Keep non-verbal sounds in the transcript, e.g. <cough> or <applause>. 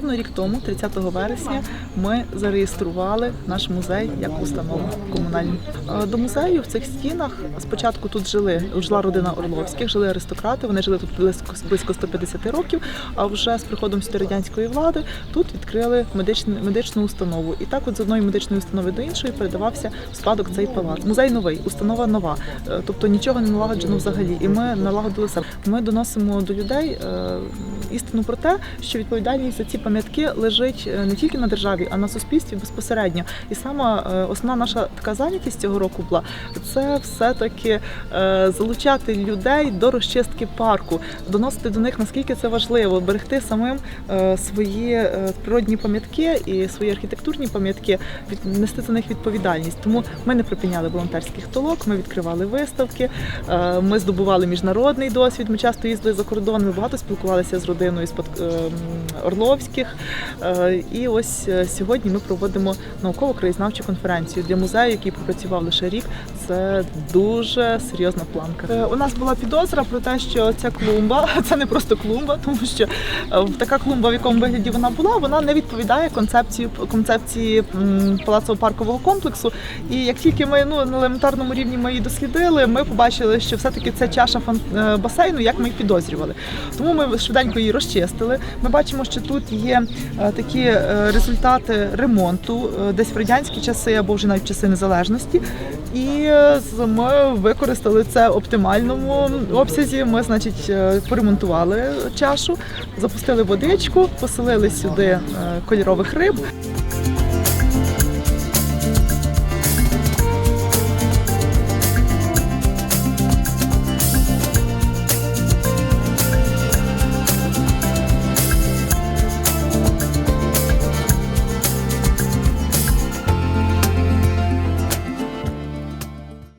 Рівно рік тому, 30 вересня, ми зареєстрували наш музей як установу комунальну. Е, До музею в цих стінах спочатку тут жили жила родина Орловських, жили аристократи. Вони жили тут близько близько 150 років. А вже з приходом сюди радянської влади тут відкрили медичну медичну установу. І так, от з одної медичної установи до іншої передавався в спадок цей палац. Музей новий, установа нова, Е, тобто нічого не налагоджено взагалі. І ми налагодили себе. Ми доносимо до людей е, істину про те, що відповідальність за ці пам'ятки лежить е, не тільки на державі, а на суспільстві безпосередньо. І саме е, основна наша така зайнятість цього року була це все-таки е, залучати людей до розчистки парку, доносити до них наскільки це важливо, берегти самим свої природні пам'ятки і свої архітектурні пам'ятки, нести за них відповідальність. Тому ми не припиняли волонтерських толок, ми відкривали виставки, ми здобували міжнародний досвід. Ми часто їздили за кордон. Ми багато спілкувалися з родиною з Орловських. Е, І ось е, сьогодні ми проводимо науково-краєзнавчу конференцію для музею, який попрацював лише рік. Це дуже серйозна планка. Е, У нас була підозра про те, що ця клумба <laughs> це не просто клумба, тому що така клумба, в якому вигляді вона була, вона не відповідає концепції концепції палацово-паркового комплексу. І як тільки ми ну на елементарному рівні ми її дослідили, ми побачили, що все-таки це чаша басейну, як ми і підозрювали. Тому ми швиденько її розчистили. Ми бачимо, що тут є е, такі е, результати ремонту, е, десь в радянські часи або вже навіть часи незалежності. І ми використали це в оптимальному обсязі. Ми, значить, поремонтували чашу, запустили водичку, поселили сюди кольорових риб.